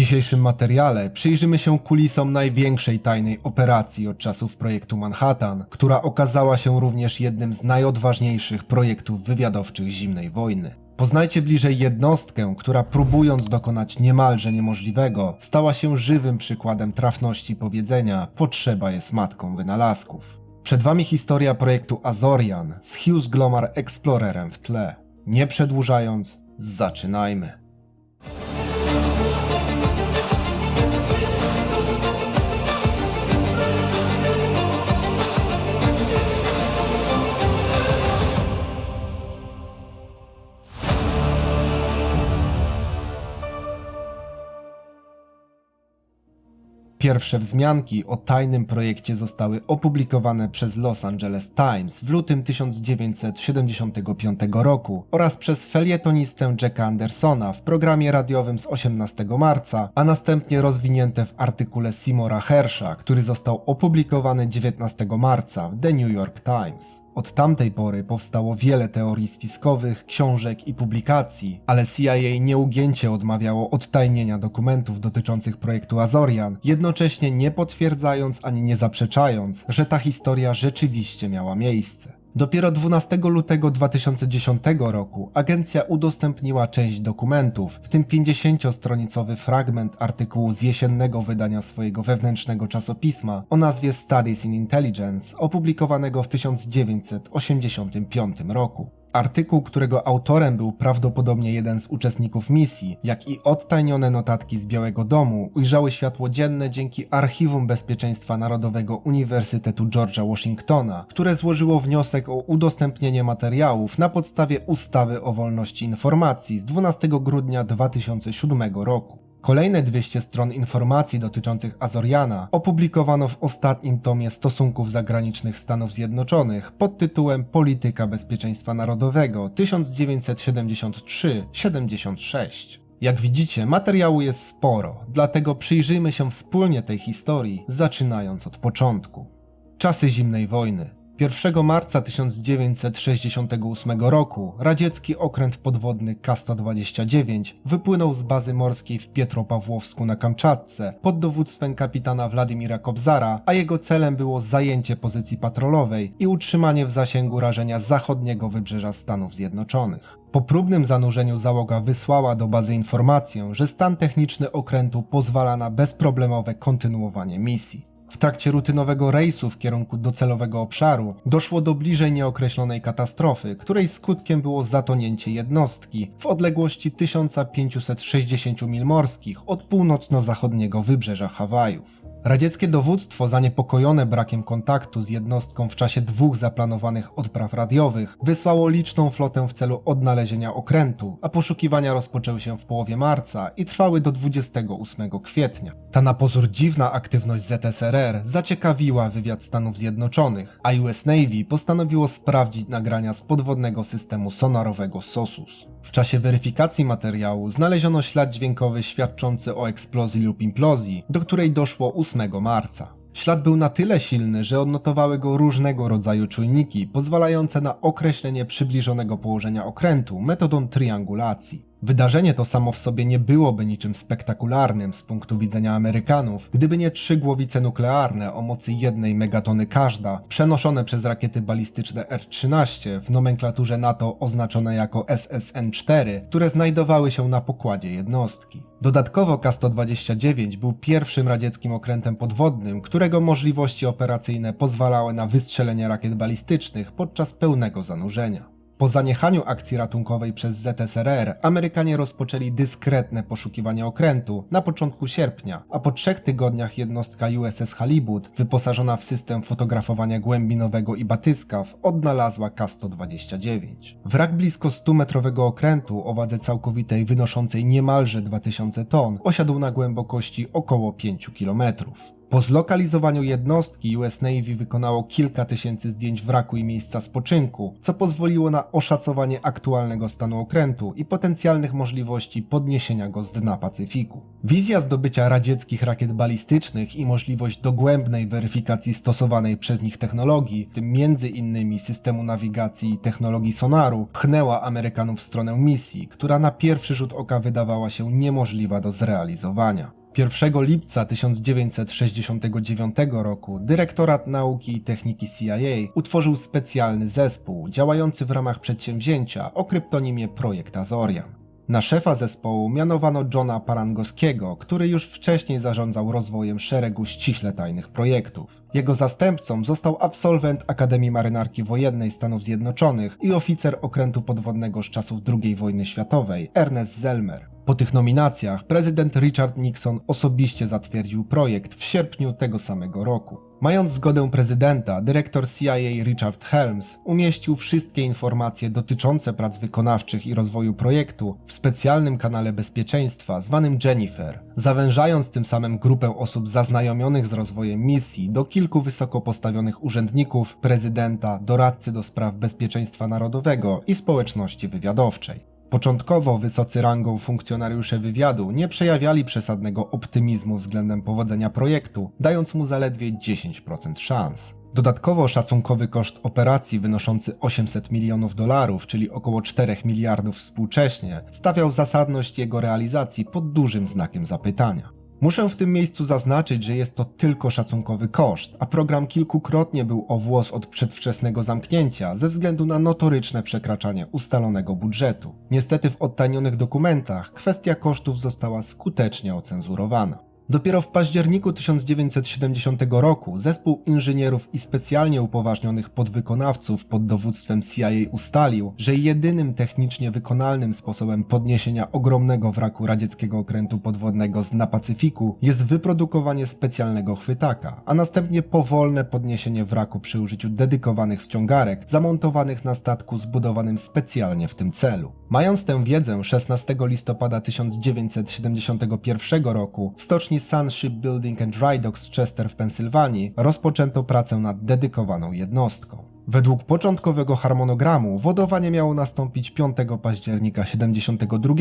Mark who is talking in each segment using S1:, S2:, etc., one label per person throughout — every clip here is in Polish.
S1: dzisiejszym materiale przyjrzymy się kulisom największej tajnej operacji od czasów projektu Manhattan, która okazała się również jednym z najodważniejszych projektów wywiadowczych zimnej wojny. Poznajcie bliżej jednostkę, która próbując dokonać niemalże niemożliwego, stała się żywym przykładem trafności powiedzenia potrzeba jest matką wynalazków. Przed wami historia projektu Azorian z Hughes Glomar Explorerem w tle. Nie przedłużając, zaczynajmy. Pierwsze wzmianki o tajnym projekcie zostały opublikowane przez Los Angeles Times w lutym 1975 roku oraz przez felietonistę Jacka Andersona w programie radiowym z 18 marca, a następnie rozwinięte w artykule Simora Hersha, który został opublikowany 19 marca w The New York Times. Od tamtej pory powstało wiele teorii spiskowych, książek i publikacji, ale CIA nieugięcie odmawiało odtajnienia dokumentów dotyczących projektu Azorian, jednocześnie nie potwierdzając ani nie zaprzeczając, że ta historia rzeczywiście miała miejsce. Dopiero 12 lutego 2010 roku agencja udostępniła część dokumentów, w tym 50-stronicowy fragment artykułu z jesiennego wydania swojego wewnętrznego czasopisma o nazwie Studies in Intelligence, opublikowanego w 1985 roku. Artykuł, którego autorem był prawdopodobnie jeden z uczestników misji, jak i odtajnione notatki z Białego Domu, ujrzały światło dzienne dzięki Archiwum Bezpieczeństwa Narodowego Uniwersytetu George'a Washingtona, które złożyło wniosek o udostępnienie materiałów na podstawie ustawy o wolności informacji z 12 grudnia 2007 roku. Kolejne 200 stron informacji dotyczących Azoriana opublikowano w ostatnim tomie Stosunków Zagranicznych Stanów Zjednoczonych pod tytułem Polityka Bezpieczeństwa Narodowego 1973-76. Jak widzicie, materiału jest sporo, dlatego przyjrzyjmy się wspólnie tej historii, zaczynając od początku. Czasy zimnej wojny. 1 marca 1968 roku radziecki okręt podwodny K-129 wypłynął z bazy morskiej w Pietropawłowsku na Kamczatce pod dowództwem kapitana Władimira Kobzara, a jego celem było zajęcie pozycji patrolowej i utrzymanie w zasięgu rażenia zachodniego wybrzeża Stanów Zjednoczonych. Po próbnym zanurzeniu załoga wysłała do bazy informację, że stan techniczny okrętu pozwala na bezproblemowe kontynuowanie misji. W trakcie rutynowego rejsu w kierunku docelowego obszaru doszło do bliżej nieokreślonej katastrofy, której skutkiem było zatonięcie jednostki w odległości 1560 mil morskich od północno-zachodniego wybrzeża Hawajów. Radzieckie dowództwo, zaniepokojone brakiem kontaktu z jednostką w czasie dwóch zaplanowanych odpraw radiowych, wysłało liczną flotę w celu odnalezienia okrętu, a poszukiwania rozpoczęły się w połowie marca i trwały do 28 kwietnia. Ta na pozór dziwna aktywność ZSRR zaciekawiła wywiad Stanów Zjednoczonych, a US Navy postanowiło sprawdzić nagrania z podwodnego systemu sonarowego SOSUS. W czasie weryfikacji materiału znaleziono ślad dźwiękowy świadczący o eksplozji lub implozji, do której doszło 8 marca. Ślad był na tyle silny, że odnotowały go różnego rodzaju czujniki, pozwalające na określenie przybliżonego położenia okrętu metodą triangulacji. Wydarzenie to samo w sobie nie byłoby niczym spektakularnym z punktu widzenia Amerykanów, gdyby nie trzy głowice nuklearne o mocy jednej megatony każda, przenoszone przez rakiety balistyczne R-13 w nomenklaturze NATO oznaczone jako SSN-4, które znajdowały się na pokładzie jednostki. Dodatkowo K-129 był pierwszym radzieckim okrętem podwodnym, którego możliwości operacyjne pozwalały na wystrzelenie rakiet balistycznych podczas pełnego zanurzenia. Po zaniechaniu akcji ratunkowej przez ZSRR, Amerykanie rozpoczęli dyskretne poszukiwanie okrętu na początku sierpnia, a po trzech tygodniach jednostka USS Halibut, wyposażona w system fotografowania głębinowego i batyskaw, odnalazła K-129. Wrak blisko 100-metrowego okrętu o wadze całkowitej wynoszącej niemalże 2000 ton osiadł na głębokości około 5 kilometrów. Po zlokalizowaniu jednostki US Navy wykonało kilka tysięcy zdjęć wraku i miejsca spoczynku, co pozwoliło na oszacowanie aktualnego stanu okrętu i potencjalnych możliwości podniesienia go z dna Pacyfiku. Wizja zdobycia radzieckich rakiet balistycznych i możliwość dogłębnej weryfikacji stosowanej przez nich technologii, w tym innymi systemu nawigacji i technologii sonaru, pchnęła Amerykanów w stronę misji, która na pierwszy rzut oka wydawała się niemożliwa do zrealizowania. 1 lipca 1969 roku Dyrektorat Nauki i Techniki CIA utworzył specjalny zespół działający w ramach przedsięwzięcia o kryptonimie Projekt Azorian. Na szefa zespołu mianowano Johna Parangoskiego, który już wcześniej zarządzał rozwojem szeregu ściśle tajnych projektów. Jego zastępcą został absolwent Akademii Marynarki Wojennej Stanów Zjednoczonych i oficer okrętu podwodnego z czasów II wojny światowej, Ernest Zelmer. Po tych nominacjach prezydent Richard Nixon osobiście zatwierdził projekt w sierpniu tego samego roku. Mając zgodę prezydenta, dyrektor CIA Richard Helms umieścił wszystkie informacje dotyczące prac wykonawczych i rozwoju projektu w specjalnym kanale bezpieczeństwa zwanym Jennifer, zawężając tym samym grupę osób zaznajomionych z rozwojem misji do kilku wysoko postawionych urzędników, prezydenta, doradcy do spraw bezpieczeństwa narodowego i społeczności wywiadowczej. Początkowo wysocy rangą funkcjonariusze wywiadu nie przejawiali przesadnego optymizmu względem powodzenia projektu, dając mu zaledwie 10% szans. Dodatkowo szacunkowy koszt operacji wynoszący 800 milionów dolarów, czyli około 4 miliardów współcześnie, stawiał zasadność jego realizacji pod dużym znakiem zapytania. Muszę w tym miejscu zaznaczyć, że jest to tylko szacunkowy koszt, a program kilkukrotnie był o włos od przedwczesnego zamknięcia ze względu na notoryczne przekraczanie ustalonego budżetu. Niestety w odtajnionych dokumentach kwestia kosztów została skutecznie ocenzurowana. Dopiero w październiku 1970 roku zespół inżynierów i specjalnie upoważnionych podwykonawców pod dowództwem CIA ustalił, że jedynym technicznie wykonalnym sposobem podniesienia ogromnego wraku radzieckiego okrętu podwodnego z na Pacyfiku jest wyprodukowanie specjalnego chwytaka, a następnie powolne podniesienie wraku przy użyciu dedykowanych wciągarek zamontowanych na statku zbudowanym specjalnie w tym celu. Mając tę wiedzę, 16 listopada 1971 roku stoczni Sun Shipbuilding and Dry Docks Chester w Pensylwanii rozpoczęto pracę nad dedykowaną jednostką. Według początkowego harmonogramu wodowanie miało nastąpić 5 października 72,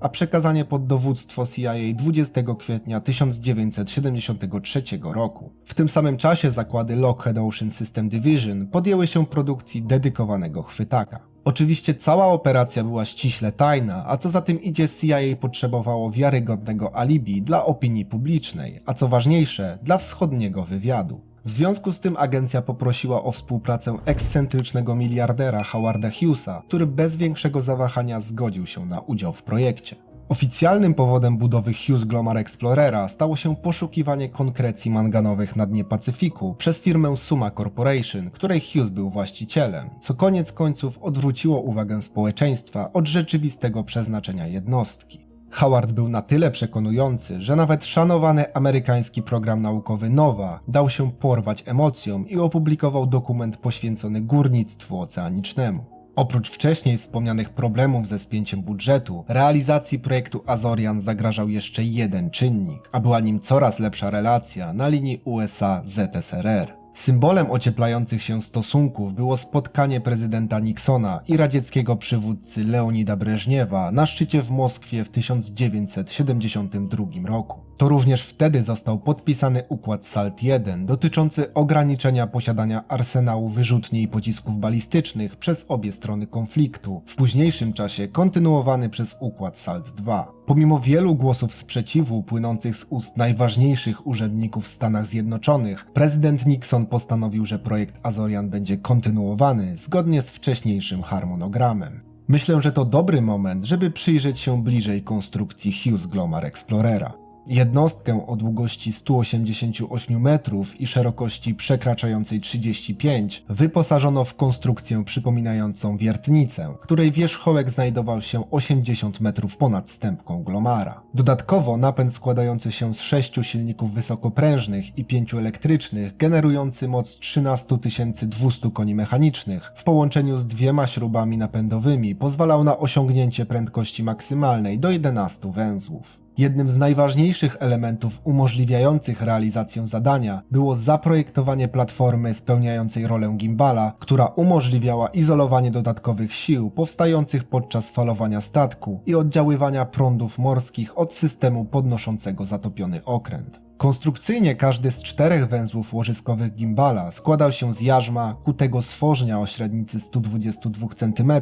S1: a przekazanie pod dowództwo CIA 20 kwietnia 1973 roku. W tym samym czasie zakłady Lockheed Ocean System Division podjęły się produkcji dedykowanego chwytaka. Oczywiście cała operacja była ściśle tajna, a co za tym idzie CIA potrzebowało wiarygodnego alibi dla opinii publicznej, a co ważniejsze, dla wschodniego wywiadu. W związku z tym agencja poprosiła o współpracę ekscentrycznego miliardera Howarda Hughesa, który bez większego zawahania zgodził się na udział w projekcie. Oficjalnym powodem budowy Hughes Glomar Explorera stało się poszukiwanie konkrecji manganowych na dnie Pacyfiku przez firmę Suma Corporation, której Hughes był właścicielem, co koniec końców odwróciło uwagę społeczeństwa od rzeczywistego przeznaczenia jednostki. Howard był na tyle przekonujący, że nawet szanowany amerykański program naukowy NOVA dał się porwać emocjom i opublikował dokument poświęcony górnictwu oceanicznemu. Oprócz wcześniej wspomnianych problemów ze spięciem budżetu, realizacji projektu Azorian zagrażał jeszcze jeden czynnik, a była nim coraz lepsza relacja na linii USA-ZSRR. Symbolem ocieplających się stosunków było spotkanie prezydenta Nixona i radzieckiego przywódcy Leonida Breżniewa na szczycie w Moskwie w 1972 roku. To również wtedy został podpisany układ SALT-1 dotyczący ograniczenia posiadania arsenału wyrzutni i pocisków balistycznych przez obie strony konfliktu, w późniejszym czasie kontynuowany przez układ SALT-2. Pomimo wielu głosów sprzeciwu płynących z ust najważniejszych urzędników w Stanach Zjednoczonych, prezydent Nixon postanowił, że projekt Azorian będzie kontynuowany zgodnie z wcześniejszym harmonogramem. Myślę, że to dobry moment, żeby przyjrzeć się bliżej konstrukcji Hughes Glomar Explorera. Jednostkę o długości 188 metrów i szerokości przekraczającej 35 wyposażono w konstrukcję przypominającą wiertnicę, której wierzchołek znajdował się 80 metrów ponad stępką Glomara. Dodatkowo napęd składający się z 6 silników wysokoprężnych i 5 elektrycznych, generujący moc 13 200 koni mechanicznych, w połączeniu z dwiema śrubami napędowymi pozwalał na osiągnięcie prędkości maksymalnej do 11 węzłów. Jednym z najważniejszych elementów umożliwiających realizację zadania było zaprojektowanie platformy spełniającej rolę gimbala, która umożliwiała izolowanie dodatkowych sił powstających podczas falowania statku i oddziaływania prądów morskich od systemu podnoszącego zatopiony okręt. Konstrukcyjnie każdy z czterech węzłów łożyskowych gimbala składał się z jarzma, kutego stworznia o średnicy 122 cm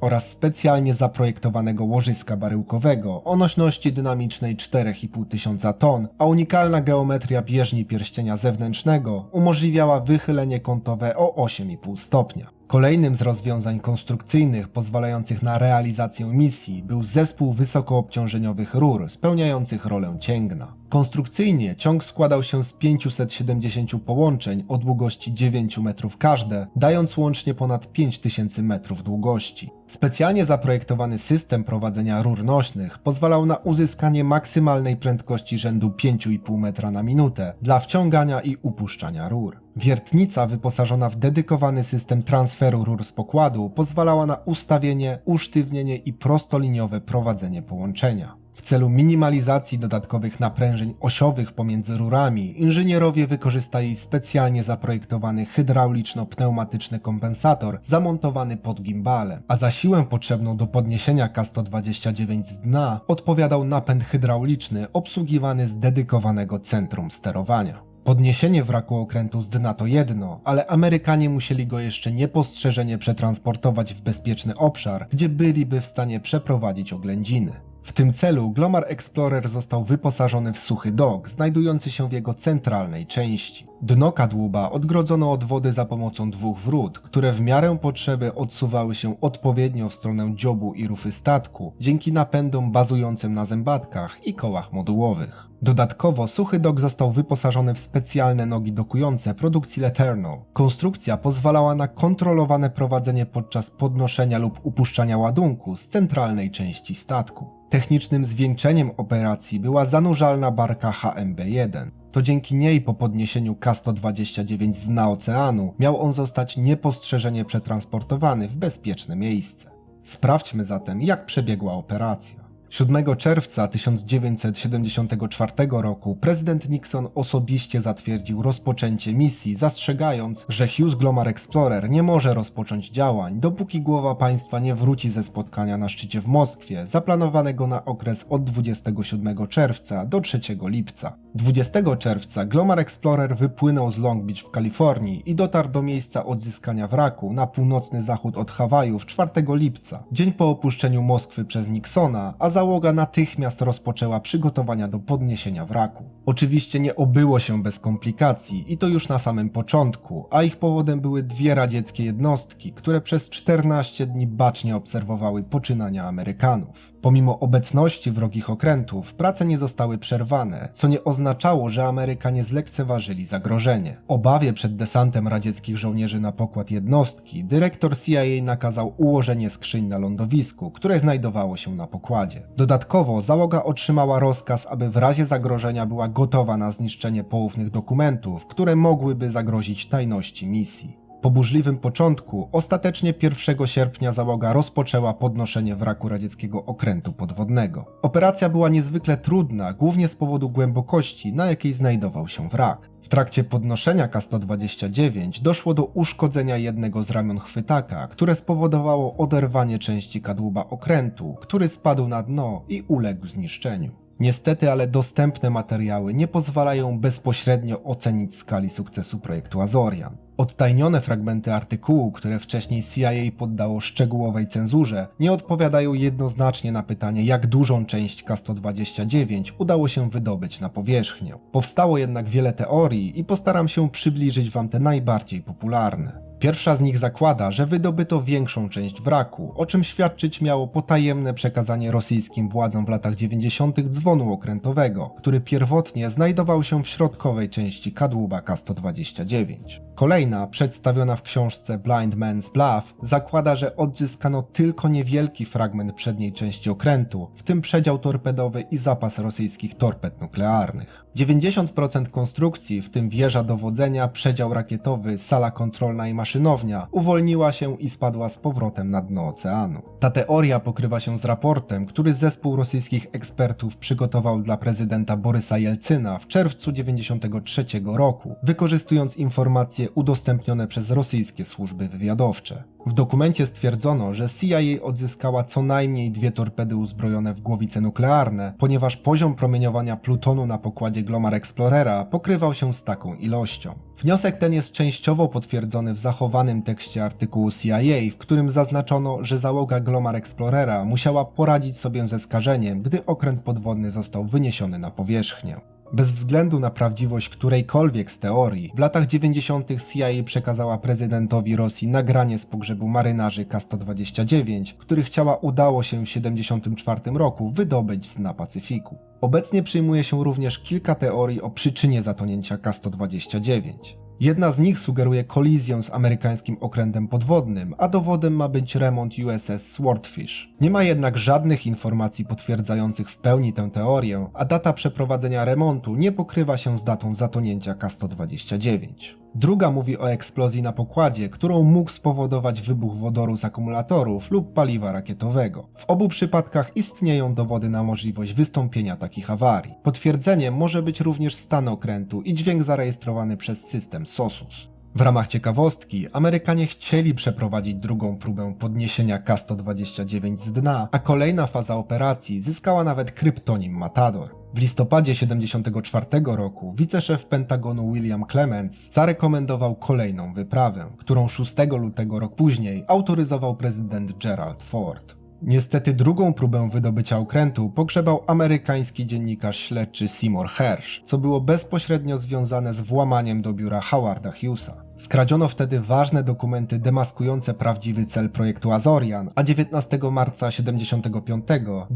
S1: oraz specjalnie zaprojektowanego łożyska baryłkowego o nośności dynamicznej 4,5 tysiąca ton, a unikalna geometria bieżni pierścienia zewnętrznego umożliwiała wychylenie kątowe o 8,5 stopnia. Kolejnym z rozwiązań konstrukcyjnych pozwalających na realizację misji był zespół wysokoobciążeniowych rur spełniających rolę cięgna. Konstrukcyjnie ciąg składał się z 570 połączeń o długości 9 metrów każde, dając łącznie ponad 5000 metrów długości. Specjalnie zaprojektowany system prowadzenia rur nośnych pozwalał na uzyskanie maksymalnej prędkości rzędu 5,5 metra na minutę dla wciągania i upuszczania rur. Wiertnica wyposażona w dedykowany system transferu rur z pokładu pozwalała na ustawienie, usztywnienie i prostoliniowe prowadzenie połączenia. W celu minimalizacji dodatkowych naprężeń osiowych pomiędzy rurami, inżynierowie wykorzystali specjalnie zaprojektowany hydrauliczno-pneumatyczny kompensator zamontowany pod gimbalem, a za siłę potrzebną do podniesienia K-129 z dna odpowiadał napęd hydrauliczny obsługiwany z dedykowanego centrum sterowania. Podniesienie wraku okrętu z dna to jedno, ale Amerykanie musieli go jeszcze niepostrzeżenie przetransportować w bezpieczny obszar, gdzie byliby w stanie przeprowadzić oględziny. W tym celu Glomar Explorer został wyposażony w suchy dok, znajdujący się w jego centralnej części. Dno kadłuba odgrodzono od wody za pomocą dwóch wrót, które w miarę potrzeby odsuwały się odpowiednio w stronę dziobu i rufy statku, dzięki napędom bazującym na zębatkach i kołach modułowych. Dodatkowo suchy dok został wyposażony w specjalne nogi dokujące produkcji Leternal. Konstrukcja pozwalała na kontrolowane prowadzenie podczas podnoszenia lub upuszczania ładunku z centralnej części statku. Technicznym zwieńczeniem operacji była zanurzalna barka HMB-1. To dzięki niej po podniesieniu K-129 z dna oceanu miał on zostać niepostrzeżenie przetransportowany w bezpieczne miejsce. Sprawdźmy zatem, jak przebiegła operacja. 7 czerwca 1974 roku prezydent Nixon osobiście zatwierdził rozpoczęcie misji, zastrzegając, że Hughes Glomar Explorer nie może rozpocząć działań, dopóki głowa państwa nie wróci ze spotkania na szczycie w Moskwie, zaplanowanego na okres od 27 czerwca do 3 lipca. 20 czerwca Glomar Explorer wypłynął z Long Beach w Kalifornii i dotarł do miejsca odzyskania wraku na północny zachód od Hawajów 4 lipca, dzień po opuszczeniu Moskwy przez Nixona, a załoga natychmiast rozpoczęła przygotowania do podniesienia wraku. Oczywiście nie obyło się bez komplikacji i to już na samym początku, a ich powodem były dwie radzieckie jednostki, które przez 14 dni bacznie obserwowały poczynania Amerykanów. Pomimo obecności wrogich okrętów, prace nie zostały przerwane, co nie oznaczało, że Amerykanie zlekceważyli zagrożenie. Obawie przed desantem radzieckich żołnierzy na pokład jednostki, dyrektor CIA nakazał ułożenie skrzyń na lądowisku, które znajdowało się na pokładzie. Dodatkowo załoga otrzymała rozkaz, aby w razie zagrożenia była gotowa na zniszczenie poufnych dokumentów, które mogłyby zagrozić tajności misji. Po burzliwym początku, ostatecznie 1 sierpnia załoga rozpoczęła podnoszenie wraku radzieckiego okrętu podwodnego. Operacja była niezwykle trudna, głównie z powodu głębokości, na jakiej znajdował się wrak. W trakcie podnoszenia K-129 doszło do uszkodzenia jednego z ramion chwytaka, które spowodowało oderwanie części kadłuba okrętu, który spadł na dno i uległ zniszczeniu. Niestety, ale dostępne materiały nie pozwalają bezpośrednio ocenić skali sukcesu projektu Azorian. Odtajnione fragmenty artykułu, które wcześniej CIA poddało szczegółowej cenzurze, nie odpowiadają jednoznacznie na pytanie, jak dużą część K-129 udało się wydobyć na powierzchnię. Powstało jednak wiele teorii i postaram się przybliżyć Wam te najbardziej popularne. Pierwsza z nich zakłada, że wydobyto większą część wraku, o czym świadczyć miało potajemne przekazanie rosyjskim władzom w latach 90. dzwonu okrętowego, który pierwotnie znajdował się w środkowej części kadłuba K-129. Kolejna, przedstawiona w książce Blind Man's Bluff, zakłada, że odzyskano tylko niewielki fragment przedniej części okrętu, w tym przedział torpedowy i zapas rosyjskich torped nuklearnych. 90% konstrukcji, w tym wieża dowodzenia, przedział rakietowy, sala kontrolna i maszynownia, uwolniła się i spadła z powrotem na dno oceanu. Ta teoria pokrywa się z raportem, który zespół rosyjskich ekspertów przygotował dla prezydenta Borysa Jelcyna w czerwcu 1993 roku, wykorzystując informacje udostępnione przez rosyjskie służby wywiadowcze. W dokumencie stwierdzono, że CIA odzyskała co najmniej dwie torpedy uzbrojone w głowice nuklearne, ponieważ poziom promieniowania plutonu na pokładzie Glomar Explorera pokrywał się z taką ilością. Wniosek ten jest częściowo potwierdzony w zachowanym tekście artykułu CIA, w którym zaznaczono, że załoga Glomar Explorera musiała poradzić sobie ze skażeniem, gdy okręt podwodny został wyniesiony na powierzchnię. Bez względu na prawdziwość którejkolwiek z teorii, w latach 90. CIA przekazała prezydentowi Rosji nagranie z pogrzebu marynarzy K-129, których ciała udało się w 1974 roku wydobyć z dna Pacyfiku. Obecnie przyjmuje się również kilka teorii o przyczynie zatonięcia K-129. Jedna z nich sugeruje kolizję z amerykańskim okrętem podwodnym, a dowodem ma być remont USS Swordfish. Nie ma jednak żadnych informacji potwierdzających w pełni tę teorię, a data przeprowadzenia remontu nie pokrywa się z datą zatonięcia K-129. Druga mówi o eksplozji na pokładzie, którą mógł spowodować wybuch wodoru z akumulatorów lub paliwa rakietowego. W obu przypadkach istnieją dowody na możliwość wystąpienia takich awarii. Potwierdzeniem może być również stan okrętu i dźwięk zarejestrowany przez system SOSUS. W ramach ciekawostki, Amerykanie chcieli przeprowadzić drugą próbę podniesienia K-129 z dna, a kolejna faza operacji zyskała nawet kryptonim Matador. W listopadzie 1974 roku wiceszef Pentagonu William Clements zarekomendował kolejną wyprawę, którą 6 lutego rok później autoryzował prezydent Gerald Ford. Niestety drugą próbę wydobycia okrętu pogrzebał amerykański dziennikarz śledczy Seymour Hersh, co było bezpośrednio związane z włamaniem do biura Howarda Hughesa. Skradziono wtedy ważne dokumenty demaskujące prawdziwy cel projektu Azorian, a 19 marca 75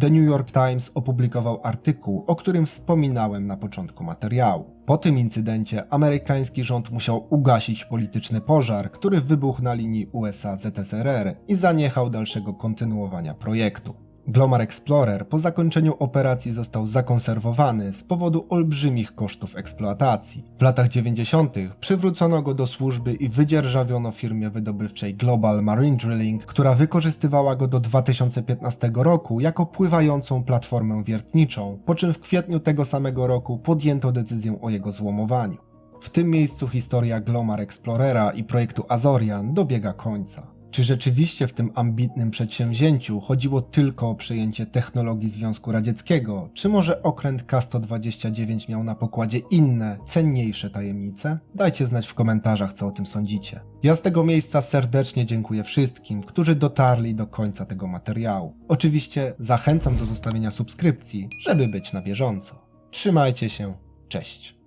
S1: The New York Times opublikował artykuł, o którym wspominałem na początku materiału. Po tym incydencie amerykański rząd musiał ugasić polityczny pożar, który wybuchł na linii USA-ZSRR i zaniechał dalszego kontynuowania projektu. Glomar Explorer po zakończeniu operacji został zakonserwowany z powodu olbrzymich kosztów eksploatacji. W latach 90. przywrócono go do służby i wydzierżawiono firmie wydobywczej Global Marine Drilling, która wykorzystywała go do 2015 roku jako pływającą platformę wiertniczą, po czym w kwietniu tego samego roku podjęto decyzję o jego złomowaniu. W tym miejscu historia Glomar Explorera i projektu Azorian dobiega końca. Czy rzeczywiście w tym ambitnym przedsięwzięciu chodziło tylko o przejęcie technologii Związku Radzieckiego, czy może okręt K-129 miał na pokładzie inne, cenniejsze tajemnice? Dajcie znać w komentarzach, co o tym sądzicie. Ja z tego miejsca serdecznie dziękuję wszystkim, którzy dotarli do końca tego materiału. Oczywiście zachęcam do zostawienia subskrypcji, żeby być na bieżąco. Trzymajcie się, cześć.